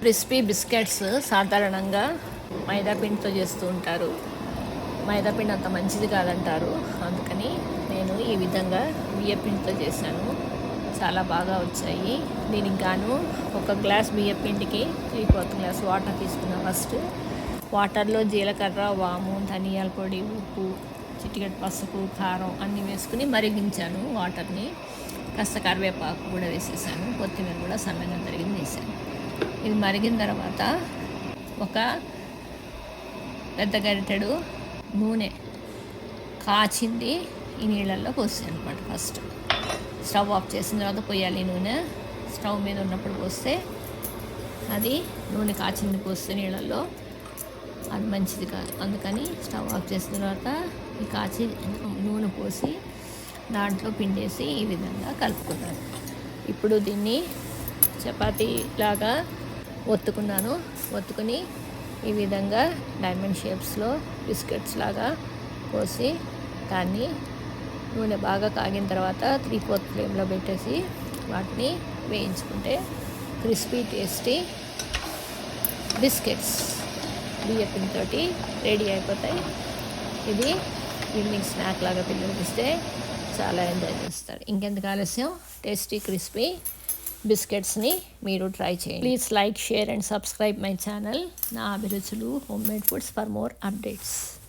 Crispy biscuits సాధారణంగా మైదా పిండితో చేస్తూ ఉంటారు. మైదా పిండి అంత మంచిది కాదంటారు. అందుకని నేను ఈ విధంగా బియ్య పిండితో చేశాను. చాలా బాగా వచ్చాయి. దీనికి గాను ఒక గ్లాస్ బియ్య పిండికి త్రీ ఫోర్త్ గ్లాస్ వాటర్ తీసుకున్నా ఫస్ట్. వాటర్లో జీలకర్ర వాము ధనియాల పొడి ఉప్పు చిటికెట్ పసుపు కారం అన్నీ వేసుకుని మరిగించాను వాటర్ని. కాస్త కరివేపాకు కూడా వేసేసాను. కొత్తిమీర కూడా సన్నగా తరిగింది వేసాను. ఇది మరిగిన తర్వాత ఒక పెద్ద గరిటెడు నూనె కాచింది ఈ నీళ్ళల్లో పోసాను అనమాట ఫస్ట్. స్టవ్ ఆఫ్ చేసిన తర్వాత పోయాలి నూనె. స్టవ్ మీద ఉన్నప్పుడు పోస్తే అది నూనె కాచింది పోస్తే నీళ్ళల్లో. అది మంచిది కాదు. అందుకని స్టవ్ ఆఫ్ చేసిన తర్వాత ఈ కాచి నూనె పోసి దాంట్లో పిండేసి ఈ విధంగా కలుపుకున్నాను ఇప్పుడు దీన్ని చపాతీ లాగా ఒత్తుకున్నాను. ఒత్తుకుని ఈ విధంగా డైమండ్ షేప్స్లో బిస్కెట్స్ లాగా కోసి దాన్ని నూనె బాగా కాగిన తర్వాత త్రీ ఫోర్త్ ఫ్లేమ్లో పెట్టేసి వాటిని వేయించుకుంటే క్రిస్పీ టేస్టీ బిస్కెట్స్ బియ్యపింతో రెడీ అయిపోతాయి. ఇది ఈవినింగ్ స్నాక్ లాగా పిల్లలకి ఇస్తే చాలా ఎంజాయ్ చేస్తారు. ఇంకెందుకు ఆలస్యం? టేస్టీ క్రిస్పీ బిస్కెట్స్ని మీరు ట్రై చేయండి. Please like share and subscribe my channel. నా అభిరుచులు homemade foods for more updates.